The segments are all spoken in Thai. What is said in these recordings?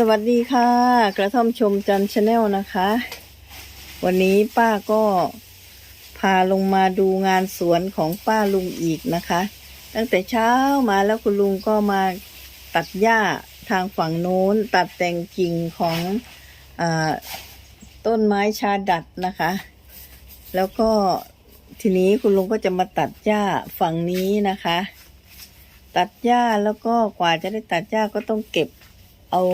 สวัสดีค่ะ กระท่อมชมจันชาแนลนะคะ วันนี้ป้าก็พาลงมาดูงานสวนของป้าลุงอีกนะคะ ตั้งแต่เช้ามาแล้วคุณลุงก็มาตัดหญ้าทางฝั่งโน้น ตัดแต่งกิ่งของอต้นไม้ชาดัดนะคะ แล้วก็ทีนี้คุณลุงก็จะมาตัดหญ้าฝั่งนี้นะคะ ตัดหญ้าแล้วก็กว่าจะได้ตัดหญ้าก็ต้องเก็บ เอา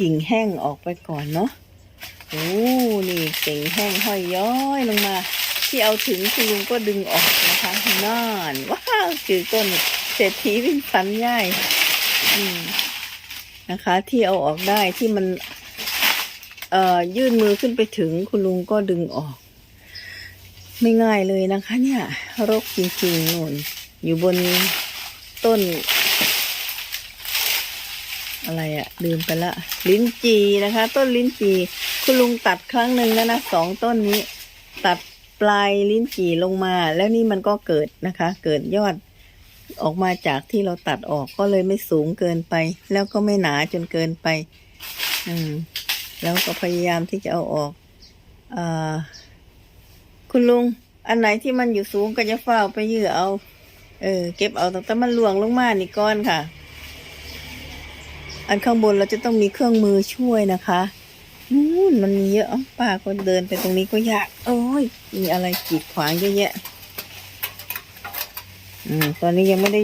กิ่งแห้งออกไปก่อนเนาะโอ้นี่กิ่งแห้งห้อยย้อยลงมา ที่เอาถึงคุณลุงก็ดึงออกนะคะน่านว้าวคือต้นเศรษฐีวิ่งสันย่ายนะคะ ที่เอาออกได้ที่มัน เอ่อยื่นมือขึ้นไปถึงคุณลุงก็ดึงออก ไม่ง่ายเลยนะคะ เนี่ยรกจริงๆนู่นอยู่บนต้น อะไรอะลืมไปละ ลิ้นจีนะคะ ต้นลิ้นจีคุณลุงตัดครั้งหนึ่งแล้วนะสองต้นนี้ ตัดปลายลิ้นจีลงมา แล้วนี่มันก็เกิดนะคะ เกิดยอดออกมาจากที่เราตัดออกก็เลยไม่สูงเกินไป แล้วก็ไม่หนาจนเกินไป อืม แล้วก็พยายามที่จะเอาออกอคุณลุง อันไหนที่มันอยู่สูงก็จะเฝ้าไปยื้อเอา เออ เก็บเอาตั้งแต่มันหลวงลงมานี่ก้อนค่ะ อันข้างบนเราจะต้องมีเครื่องมือช่วยนะคะนู่นมันมีเยอะป้าก็เดินไปตรงนี้ก็ยาก โอ้ย มีอะไรกีดขวางเยอะแยะ อืม ตอนนี้ยังไม่ได้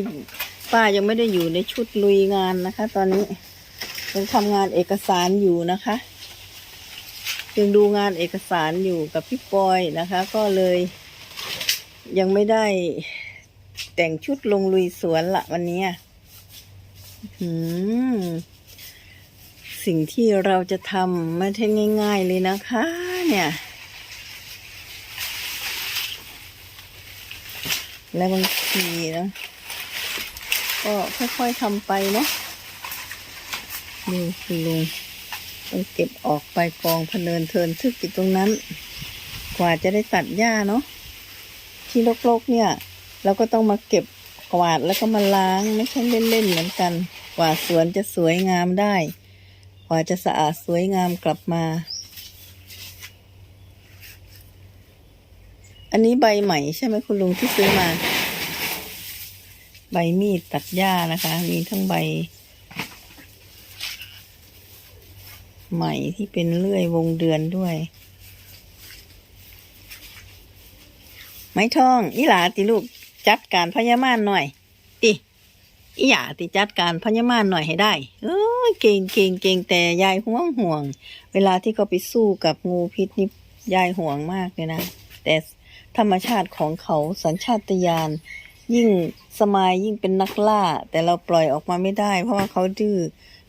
ป้ายังไม่ได้อยู่ในชุดลุยงานนะคะ ตอนนี้ยังทำงานเอกสารอยู่นะคะยังดูงานเอกสารอยู่กับพี่ปอยนะคะ ก็เลย ยังไม่ได้แต่งชุดลงลุยสวนละวันนี้ สิ่งที่เราจะทำไม่ใช่ง่าย ๆ เลยนะคะ เนี่ย และบางทีนะก็ค่อยๆทำไปเนาะนี่คือลุงต้องเก็บออกไปกองพเนินเทินทึกอยู่ตรงนั้น กว่าจะได้ตัดหญ้าเนาะที่รกๆเนี่ย เราก็ต้องมาเก็บกวาดแล้วก็มาล้างไม่ใช่เล่นๆเหมือนกัน กว่าสวนจะสวยงามได้ กว่าจะสะอาดสวยงามกลับมา อันนี้ใบใหม่ใช่ไหมคุณลุงที่ซื้อมา ใบมีดตัดหญ้านะคะ มีทั้งใบ ใหม่ที่เป็นเลื่อยวงเดือนด้วย ไม้ทองอีหลาติลูกจัดการพญามานหน่อย ติ อีหยาติจัดการพญามาหน่อยให้ได้เอ้ยเก่งเก่งเก่งแต่ยายห่วงห่วง เวลาที่เขาไปสู้กับงูพิษนี่ยายห่วงมากเลยนะ แต่ธรรมชาติของเขาสัญชาตญาณยิ่งสมายยิ่งเป็นนักล่า แต่เราปล่อยออกมาไม่ได้ เพราะว่าเขาดื้อ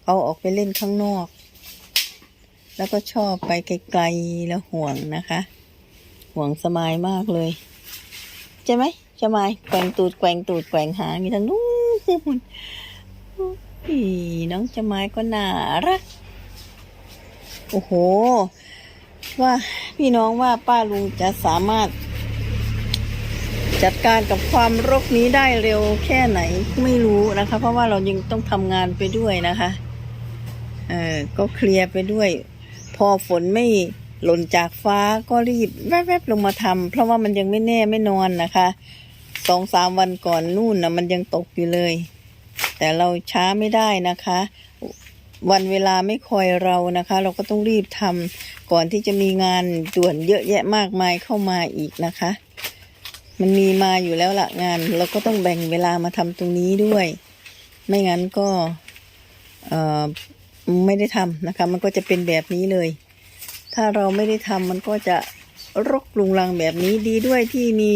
เขาออกไปเล่นข้างนอก แล้วก็ชอบไปไกลๆแล้วห่วงนะคะ ห่วงสมายมากเลย ใช่ไหมสมายแกว่งตูดแกว่งตูดแกว่งหางอยู่ทางนู้น อีน้องจมายก็น่ารัก โอ้โห ว่าพี่น้องว่าป้าลุงจะสามารถ จัดการกับความรกนี้ได้เร็วแค่ไหนไม่รู้นะคะ เพราะว่าเรายังต้องทำงานไปด้วยนะคะ เออก็เคลียร์ไปด้วย พอฝนไม่หล่นจากฟ้าก็รีบแวบๆลงมาทำเพราะว่ามันยังไม่แน่ไม่นอนนะคะ สองสามวันก่อนนู่นนะมันยังตกอยู่เลย แต่เราช้าไม่ได้นะคะ วันเวลาไม่คอยเรานะคะ เราก็ต้องรีบทำก่อนที่จะมีงานด่วนเยอะแยะมากมายเข้ามาอีกนะคะ มันมีมาอยู่แล้วละงาน เราก็ต้องแบ่งเวลามาทำตรงนี้ด้วย ไม่งั้นก็ไม่ได้ทำนะคะ มันก็จะเป็นแบบนี้เลย ถ้าเราไม่ได้ทำมันก็จะรกลุงรังแบบนี้ดีด้วยที่มี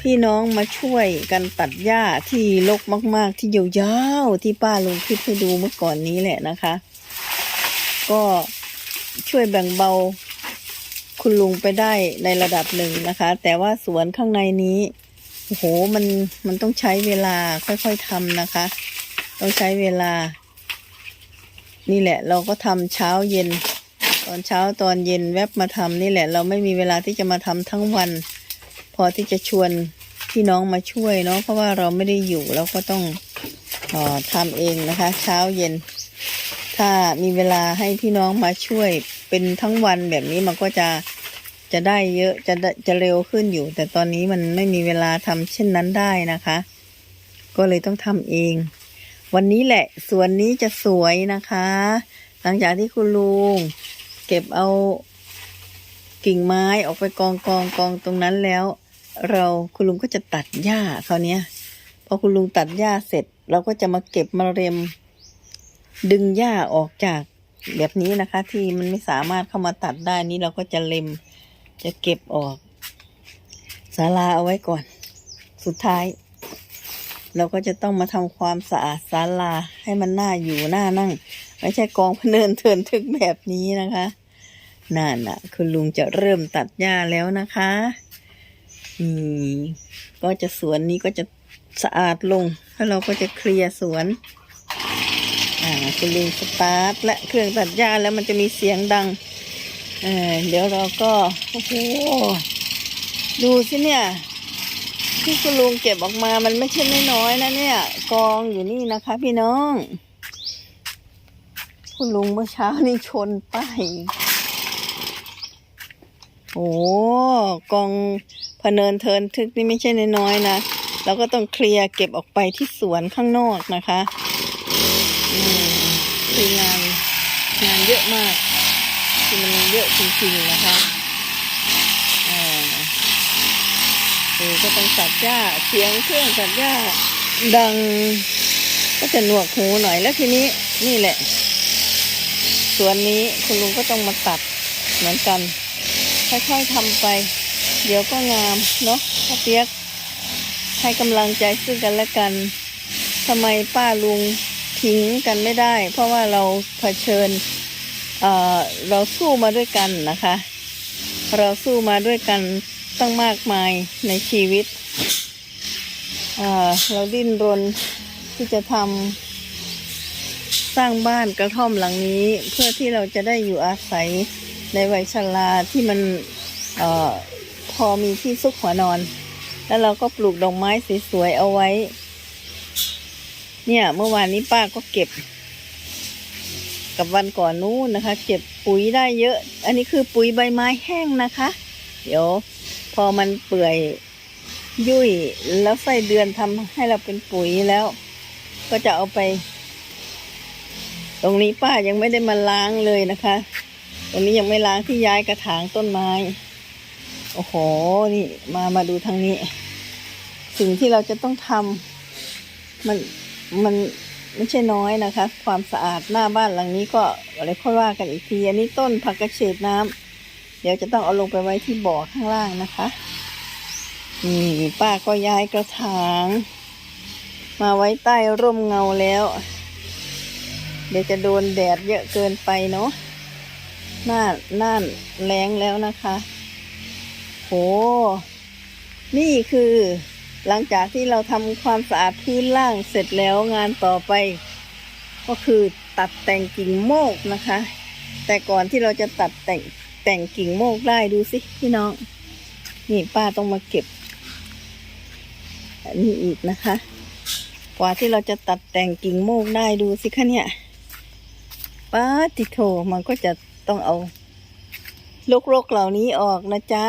พี่น้องมาช่วยกันตัดหญ้าที่รกมาก ๆ ที่ยาวๆที่ป้าลงคลิปให้ดูเมื่อก่อนนี้แหละนะคะ ก็ช่วยแบ่งเบาคุณลุงไปได้ในระดับหนึ่งนะคะ แต่ว่าสวนข้างในนี้โอ้โหมันมันต้องใช้เวลาค่อยๆทำนะคะ ต้องใช้เวลา นี่แหละ เราก็ทำเช้าเย็น ตอนเช้าตอนเย็นแวบมาทำนี่แหละ เราไม่มีเวลาที่จะมาทำทั้งวัน อที่จะชวนพี่น้องมาช่วยเนาะเพราะว่าเราไม่ได้อยู่เราก็ต้องออทำเองนะคะ เช้าเย็น ถ้ามีเวลาให้พี่น้องมาช่วย เป็นทั้งวันแบบนี้มันก็จะจะได้เยอะจะจะเร็วขึ้นอยู่ แต่ตอนนี้มันไม่มีเวลาทำเช่นนั้นได้นะคะ ก็เลยต้องทำเอง วันนี้แหละสวนนี้จะสวยนะคะ หลังจากที่คุณลุงเก็บเอากิ่งไม้ออกไปกองกองกองตรงนั้นแล้ว เราคุณลุงก็จะตัดหญ้าคราวนี้ยพอคุณลุงตัดหญ้าเสร็จ เราก็จะมาเก็บมาเร็ม ดึงหญ้าออกจากแบบนี้นะคะ ที่มันไม่สามารถเข้ามาตัดได้นี้เราก็จะเล็มจะเก็บออกศาลาเอาไว้ก่อน สุดท้าย เราก็จะต้องมาทำความสะอาดศาลาให้มันน่าอยู่น่านั่ง ไม่ใช่กองพเนินเทินทึกแบบนี้นะคะนั่นน่ะ คุณลุงจะเริ่มตัดหญ้าแล้วนะคะ อืม ก็จะสวนนี้ก็จะสะอาดลง แล้วเราก็จะเคลียร์สวน อ่าคุณลุงสตาร์ทและเครื่องตัดหญ้าแล้วมันจะมีเสียงดัง เออเดี๋ยวเราก็ โอ้โห ดูสิเนี่ย ที่คุณลุงเก็บออกมา มันไม่ใช่น้อยนะเนี่ย กองอยู่นี่นะคะพี่น้อง คุณลุงเมื่อเช้านี่ชนป้ายโอ้กอง พเนินเทินทึกนี่ไม่ใช่น้อยๆนะเราก็ต้องเคลียร์เก็บออกไปที่สวนข้างนอกนะคะคืองานงานเยอะมากคือมันเยอะจริงๆนะคะอ่าคือก็ต้องตัดหญ้าเสียงเครื่องตัดหญ้าดัง ก็จะหนวกหูหน่อยแล้วทีนี้นี่แหละสวนนี้คุณลุงก็ต้องมาตัดเหมือนกันค่อยๆทำไป เดี๋ยวก็งามเนาะพ่อเปียกให้กำลังใจซึ่งกันและกันทำไมป้าลุงทิ้งกันไม่ได้ เพราะว่าเราเผชิญเเราสู้มาด้วยกันนะคะ เราสู้มาด้วยกันตั้งมากมายในชีวิตเเราดิ้นรนที่จะทำสร้างบ้านกระท่อมหลังนี้ เพื่อที่เราจะได้อยู่อาศัยในวัยชราที่มันเพอมีที่ซุกหัวนอน แล้วเราก็ปลูกดอกไม้สวยๆเอาไว้ เนี่ย เมื่อวานนี้ป้าก็เก็บ กับวันก่อนนู้นนะคะ เก็บปุ๋ยได้เยอะ อันนี้คือปุ๋ยใบไม้แห้งนะคะ เดี๋ยวพอมันเปื่อยยุ่ยแล้วไส้เดือนทำให้เราเป็นปุ๋ยแล้ว ก็จะเอาไป ตรงนี้ป้ายังไม่ได้มาล้างเลยนะคะ ตรงนี้ยังไม่ล้างที่ย้ายกระถางต้นไม้ โอ้โห นี่มามาดูทางนี้ สิ่งที่เราจะต้องทำมันมันไม่ใช่น้อยนะคะ ความสะอาดหน้าบ้านหลังนี้ก็อะไรค่อยว่ากันอีกทีอันนี้ต้นผักกระเฉดน้ำเดี๋ยวจะต้องเอาลงไปไว้ที่บ่อข้างล่างนะคะนี่ป้าก็ย้ายกระถาง มาไว้ใต้ร่มเงาแล้ว เดี๋ยวจะโดนแดดเยอะเกินไปเนาะหน้าหน้าแรงแล้วนะคะ โห นี่คือ หลังจากที่เราทำความสะอาดพื้นล่างเสร็จแล้วงานต่อไป ก็คือตัดแต่งกิ่งโมกนะคะ แต่ก่อนที่เราจะตัดแต่งแต่งกิ่งโมกได้ดูสิพี่น้อง นี่ป้าต้องมาเก็บอันนี้อีกนะคะ กว่าที่เราจะตัดแต่งกิ่งโมกได้ดูสิคะเนี่ยป้าติโถมันก็จะต้องเอาลกๆเหล่านี้ออกนะจ๊ะ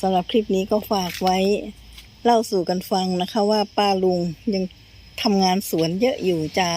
สำหรับคลิปนี้ก็ฝากไว้เล่าสู่กันฟังนะคะว่าป้าลุงยังทำงานสวนเยอะอยู่จ้า